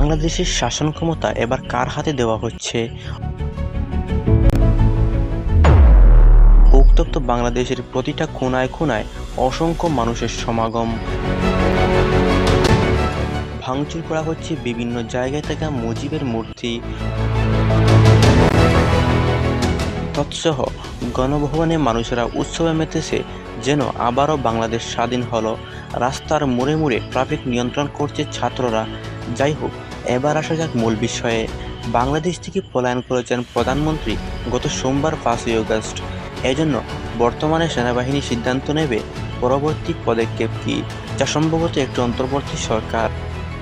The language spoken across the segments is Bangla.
বাংলাদেশের শাসন ক্ষমতা এবার কার হাতে দেওয়া হচ্ছে? উত্তপ্ত বাংলাদেশের প্রতিটা কোণায় কোণায় অসংখ্য মানুষের সমাগম। ভাঙচুর করা হচ্ছে বিভিন্ন জায়গায় থাকা মুজিবের মূর্তি। তৎসহ গণভবনে মানুষেরা উৎসবে মেতেছে যেন আবারও বাংলাদেশ স্বাধীন হলো। রাস্তার মোড়ে মোড়ে ট্রাফিক নিয়ন্ত্রণ করছে ছাত্ররা। যাই হোক এবার আসা যাক মূল বিষয়ে। বাংলাদেশ থেকে পলায়ন করেছেন প্রধানমন্ত্রী গত সোমবার পাঁচই আগস্ট। এজন্য বর্তমানে সেনাবাহিনী সিদ্ধান্ত নেবে পরবর্তী পদক্ষেপ কী, যা সম্ভবত একটি অন্তর্বর্তী সরকার।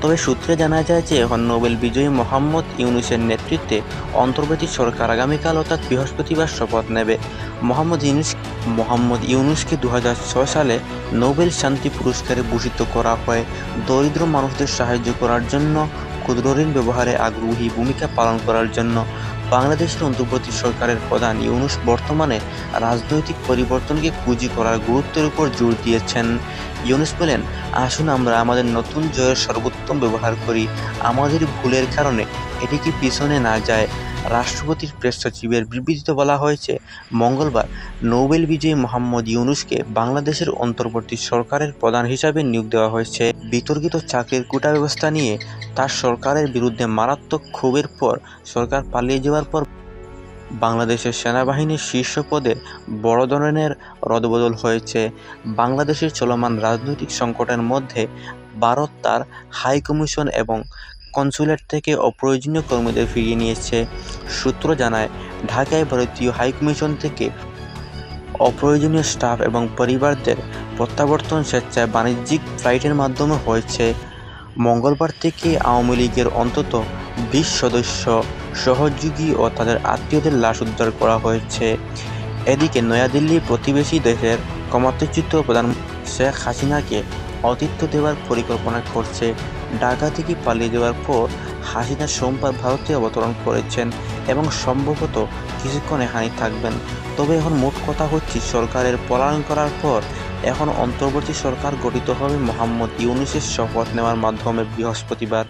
তবে সূত্রে জানা যায় যে, এখন নোবেল বিজয়ী মোহাম্মদ ইউনুসের নেতৃত্বে অন্তর্বর্তী সরকার আগামীকাল অর্থাৎ বৃহস্পতিবার শপথ নেবে। মোহাম্মদ ইউনুস, মোহাম্মদ ইউনুসকে দু হাজার ছয় সালে নোবেল শান্তি পুরস্কারে ভূষিত করা হয়। দরিদ্র মানুষদের সাহায্য করার জন্য ক্ষুদ্র ঋণ ব্যবহারে আগ্রহী ভূমিকা পালন করার জন্য বাংলাদেশের অন্তর্বর্তী সরকারের প্রধান ইউনুস বর্তমানে রাজনৈতিক পরিবর্তনকে পুঁজি করার গুরুত্বের উপর জোর দিয়েছেন। ইউনুস বলেন, আসুন আমরা আমাদের নতুন জয়ের সর্বোত্তম ব্যবহার করি। আমাদের ভুলের কারণে এটিকে পিছনে না যায় রাষ্ট্রপতির প্রেস সচিবের বিবৃতিতে বলা হয়েছে, মঙ্গলবার নোবেল বিজয়ী মোহাম্মদ ইউনুসকে বাংলাদেশের অন্তর্বর্তী সরকারের প্রধান হিসাবে নিয়োগ দেওয়া হয়েছে। বিতর্কিত চাকরির কোটা ব্যবস্থা নিয়ে তার সরকারের বিরুদ্ধে মারাত্মক ক্ষোভের পর সরকার পালিয়ে যাওয়ার পর বাংলাদেশের সেনাবাহিনীর শীর্ষ পদে বড় ধরনের রদবদল হয়েছে। বাংলাদেশের চলমান রাজনৈতিক সংকটের মধ্যে ভারত তার হাই কমিশন এবং কনসুলেট থেকে অপ্রয়োজনীয় কর্মীদের ফিরিয়ে নিয়েছে সূত্র জানায়, ঢাকায় ভারতীয় হাইকমিশন থেকে অপ্রয়োজনীয় স্টাফ এবং পরিবারদের প্রত্যাবর্তন স্বেচ্ছায় বাণিজ্যিক ফ্লাইটের মাধ্যমে হয়েছে। মঙ্গলবার থেকে আওয়ামী লীগের অন্তত বিশ সদস্য সহযোগী ও তাদের আত্মীয়দের লাশ উদ্ধার করা হয়েছে। এদিকে নয়াদিল্লির প্রতিবেশী দেশের ক্ষমতাচ্যুত প্রধান শেখ হাসিনাকে অতিথ্য দেওয়ার পরিকল্পনা করছে ঢাকা থেকে পালিয়ে যাওয়ার পর হাসিনা সোমবার ভারতে অবতরণ করেছেন এবং সম্ভবত কিছুক্ষণ এখানেই থাকবেন। তবে এখন মোট কথা হচ্ছে, সরকারের পলায়ন করার পর এখন অন্তর্বর্তী সরকার গঠিত হবে মোহাম্মদ ইউনুসের শপথ নেওয়ার মাধ্যমে বৃহস্পতিবার।